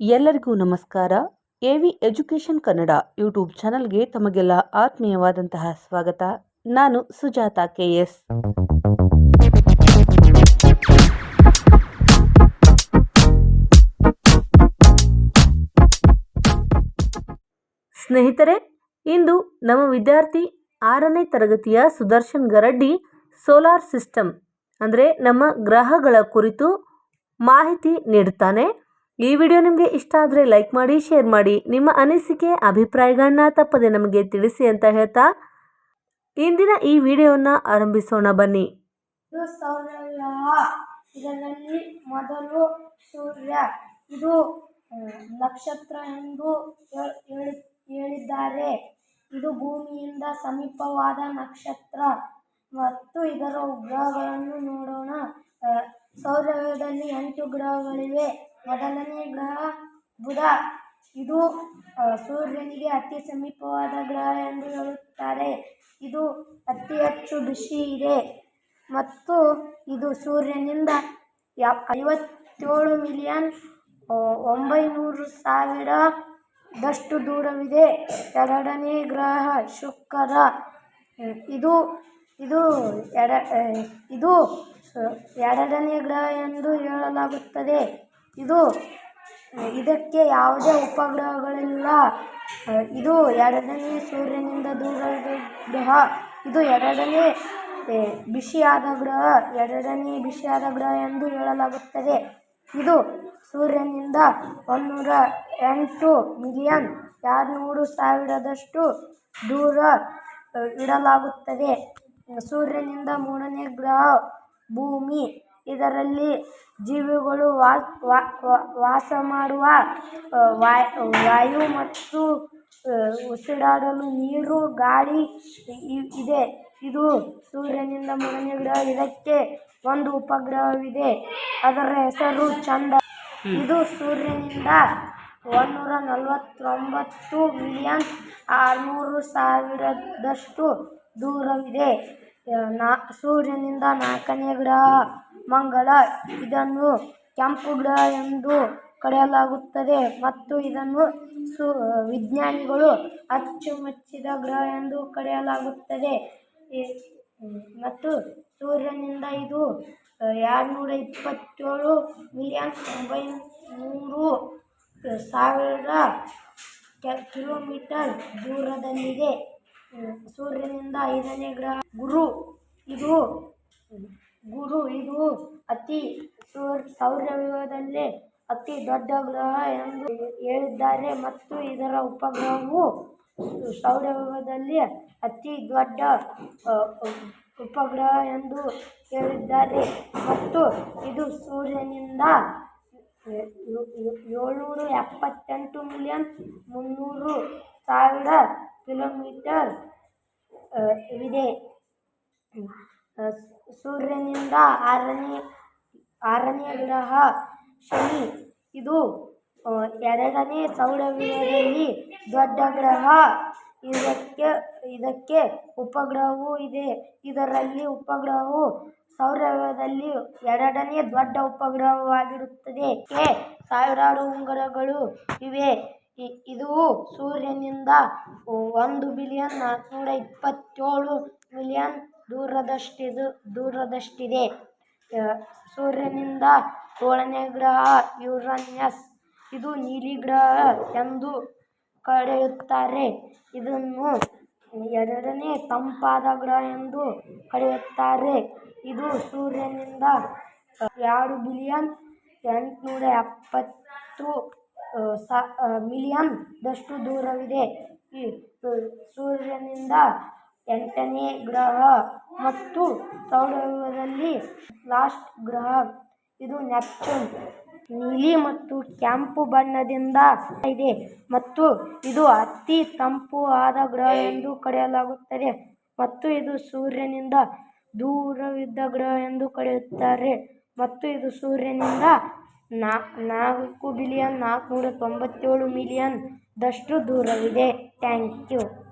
ಎಲ್ಲರಿಗೂ ನಮಸ್ಕಾರ. A V education Kannada YouTube ಚಾನಲ್ಗೆ ತಮಗೆಲ್ಲ ಆತ್ಮೀಯವಾದಂತಹ ಸ್ವಾಗತ. ನಾನು ಸುಜಾತ ಕೆ ಎಸ್. ಸ್ನೇಹಿತರೆ, ಇಂದು ನಮ್ಮ ವಿದ್ಯಾರ್ಥಿ ಆರನೇ ತರಗತಿಯ ಸುದರ್ಶನ್ ಗರಡ್ಡಿ ಸೋಲಾರ್ ಸಿಸ್ಟಮ್, ಅಂದರೆ ನಮ್ಮ ಗ್ರಹಗಳ ಕುರಿತು ಮಾಹಿತಿ ನೀಡುತ್ತಾನೆ. ಈ ವಿಡಿಯೋ ನಿಮಗೆ ಇಷ್ಟ ಆದರೆ ಲೈಕ್ ಮಾಡಿ, ಶೇರ್ ಮಾಡಿ. ನಿಮ್ಮ ಅನಿಸಿಕೆ, ಅಭಿಪ್ರಾಯಗಳನ್ನ ತಪ್ಪದೆ ನಮಗೆ ತಿಳಿಸಿ ಅಂತ ಹೇಳ್ತಾ ಇಂದಿನ ಈ ವಿಡಿಯೋನ ಆರಂಭಿಸೋಣ ಬನ್ನಿ. ಇದರಲ್ಲಿ ಮೊದಲು ಸೂರ್ಯ. ಇದು ನಕ್ಷತ್ರ ಎಂದು ಹೇಳಿದ್ದಾರೆ. ಇದು ಭೂಮಿಯಿಂದ ಸಮೀಪವಾದ ನಕ್ಷತ್ರ. ಮತ್ತು ಇದರ ಗ್ರಹಗಳನ್ನು ನೋಡೋಣ. ಸೌರವ್ಯದಲ್ಲಿ ಎಂಟು ಗ್ರಹಗಳಿವೆ. ಮೊದಲನೇ ಗ್ರಹ ಬುಧ. ಇದು ಸೂರ್ಯನಿಗೆ ಅತಿ ಸಮೀಪವಾದ ಗ್ರಹ ಎಂದು ಹೇಳುತ್ತಾರೆ. ಇದು ಅತಿ ಹೆಚ್ಚು ಬಿಸಿ ಇದೆ. ಮತ್ತು ಇದು ಸೂರ್ಯನಿಂದ ಯಾ, ಐವತ್ತೇಳು ಮಿಲಿಯನ್ ಒಂಬೈನೂರು ಸಾವಿರದಷ್ಟು ದೂರವಿದೆ. ಎರಡನೇ ಗ್ರಹ ಶುಕ್ರ. ಇದು ಇದು ಎರ ಇದು ಎರಡನೇ ಗ್ರಹ ಎಂದು ಹೇಳಲಾಗುತ್ತದೆ. ಇದು ಇದಕ್ಕೆ ಯಾವುದೇ ಉಪಗ್ರಹಗಳಿಲ್ಲ. ಇದು ಎರಡನೇ ಸೂರ್ಯನಿಂದ ದೂರದ ಗ್ರಹ ಇದು ಎರಡನೇ ಬಿಸಿಯಾದ ಗ್ರಹ, ಎರಡನೇ ಬಿಸಿಯಾದ ಗ್ರಹ ಎಂದು ಹೇಳಲಾಗುತ್ತದೆ. ಇದು ಸೂರ್ಯನಿಂದ ಒಂದುನೂರ ಎಂಟು ಮಿಲಿಯನ್ ಎರಡುನೂರು ಸಾವಿರದಷ್ಟು ದೂರ ಇಡಲಾಗುತ್ತದೆ. ಸೂರ್ಯನಿಂದ ಮೂರನೇ ಗ್ರಹ ಭೂಮಿ. ಇದರಲ್ಲಿ ಜೀವಿಗಳು ವಾಸ ಮಾಡುವ ವಾಯು ಮತ್ತು ಉಸಿರಾಡಲು ನೀರು ಗಾಳಿ ಇದೆ. ಇದು ಸೂರ್ಯನಿಂದ ಮೂರನೇ ಗ್ರಹ ಇದಕ್ಕೆ ಒಂದು ಉಪಗ್ರಹವಿದೆ. ಅದರ ಹೆಸರು ಚಂದ ಇದು ಸೂರ್ಯನಿಂದ ಒಂದೂರ ನಲವತ್ತೊಂಬತ್ತು ಮಿಲಿಯನ್ ಆರುನೂರು ಸಾವಿರದಷ್ಟು ದೂರವಿದೆ. ನಾ ಸೂರ್ಯನಿಂದ ನಾಲ್ಕನೇ ಗ್ರಹ. ಮಂಗಳ, ಇದನ್ನು ಕೆಂಪು ಗ್ರಹ ಎಂದು ಕರೆಯಲಾಗುತ್ತದೆ ಮತ್ತು ಇದನ್ನು ಸು, ವಿಜ್ಞಾನಿಗಳು ಅಚ್ಚುಮೆಚ್ಚಿದ ಗ್ರಹ ಎಂದು ಕರೆಯಲಾಗುತ್ತದೆ. ಮತ್ತು ಸೂರ್ಯನಿಂದ ಇದು ಎರಡುನೂರ ಇಪ್ಪತ್ತೇಳು ಮಿಲಿಯನ್ ಒಂಬೈನೂರು ಸಾವಿರ ಕಿಲೋಮೀಟರ್ ದೂರದಲ್ಲಿದೆ. ಸೂರ್ಯನಿಂದ ಐದನೇ ಗ್ರಹ, ಗುರು, ಇದು ಗುರು ಇದು ಅತಿ ಸೌರ ಸೌರವ್ಯೂಹದಲ್ಲೇ ಅತಿ ದೊಡ್ಡ ಗ್ರಹ ಎಂದು ಹೇಳಿದ್ದಾರೆ ಮತ್ತು ಇದರ ಉಪಗ್ರಹವು ಸೌರವ್ಯೂಹದಲ್ಲಿ ಅತಿ ದೊಡ್ಡ ಉಪಗ್ರಹ ಎಂದು ಹೇಳಿದ್ದಾರೆ. ಮತ್ತು ಇದು ಸೂರ್ಯನಿಂದ ಏಳ್ನೂರ ಎಪ್ಪತ್ತೆಂಟು ಮಿಲಿಯನ್ ಮುನ್ನೂರು ಸಾವಿರ ಕಿಲೋಮೀಟರ್ ಆ, ಸೂರ್ಯನಿಂದ ಆರನೇ ಆರನೇ ಗ್ರಹ ಶನಿ. ಇದು ಎರಡನೇ ಸೌರವ್ಯದಲ್ಲಿ ದೊಡ್ಡ ಗ್ರಹ. ಇದಕ್ಕೆ ಇದಕ್ಕೆ ಉಪಗ್ರಹವೂ ಇದೆ. ಇದರಲ್ಲಿ ಉಪಗ್ರಹವು ಸೌರವ್ಯದಲ್ಲಿ ಎರಡನೇ ದೊಡ್ಡ ಉಪಗ್ರಹವಾಗಿರುತ್ತದೆ. ಕೆ ಸಾವಿರಾರು ಉಂಗುರಗಳು ಇವೆ. ಇದು ಸೂರ್ಯನಿಂದ ಒಂದು ಬಿಲಿಯನ್ ನಾಲ್ಕುನೂರ ಇಪ್ಪತ್ತೇಳು ಮಿಲಿಯನ್ ದೂರದಷ್ಟಿದು, ದೂರದಷ್ಟಿದೆ. ಸೂರ್ಯನಿಂದ ಏಳನೇ ಗ್ರಹ, ಯುರೇನಸ್, ಇದು ನೀಲಿ ಗ್ರಹ ಎಂದು ಕರೆಯುತ್ತಾರೆ. ಇದನ್ನು ಎರಡನೇ ತಂಪಾದ ಗ್ರಹ ಎಂದು ಕರೆಯುತ್ತಾರೆ. ಇದು ಸೂರ್ಯನಿಂದ ಎರಡು ಬಿಲಿಯನ್ ಎಂಟುನೂರ ಎಪ್ಪತ್ತು ಸ ಮಿಲಿಯನ್ ದಷ್ಟು ದೂರವಿದೆ. ಸೂರ್ಯನಿಂದ ಎಂಟನೇ ಗ್ರಹ ಮತ್ತು ಸೌರವ್ಯೂಹದಲ್ಲಿ ಲಾಸ್ಟ್ ಗ್ರಹ. ಇದು ನೆಪ್ಚೂನ್. ನೀಲಿ ಮತ್ತು ಕೆಂಪು ಬಣ್ಣದಿಂದ ಇದೆ ಮತ್ತು ಇದು ಅತಿ ತಂಪು ಆದ ಗ್ರಹ ಎಂದು ಕರೆಯಲಾಗುತ್ತದೆ ಮತ್ತು ಇದು ಸೂರ್ಯನಿಂದ ದೂರವಿದ್ದ ಗ್ರಹ ಎಂದು ಕರೆಯುತ್ತಾರೆ ಮತ್ತು ಇದು ಸೂರ್ಯನಿಂದ ನಾ, ನಾಲ್ಕು ಬಿಲಿಯನ್ ನಾಲ್ಕುನೂರ ತೊಂಬತ್ತೇಳು ಮಿಲಿಯನ್ ದಷ್ಟು ದೂರವಿದೆ. Thank you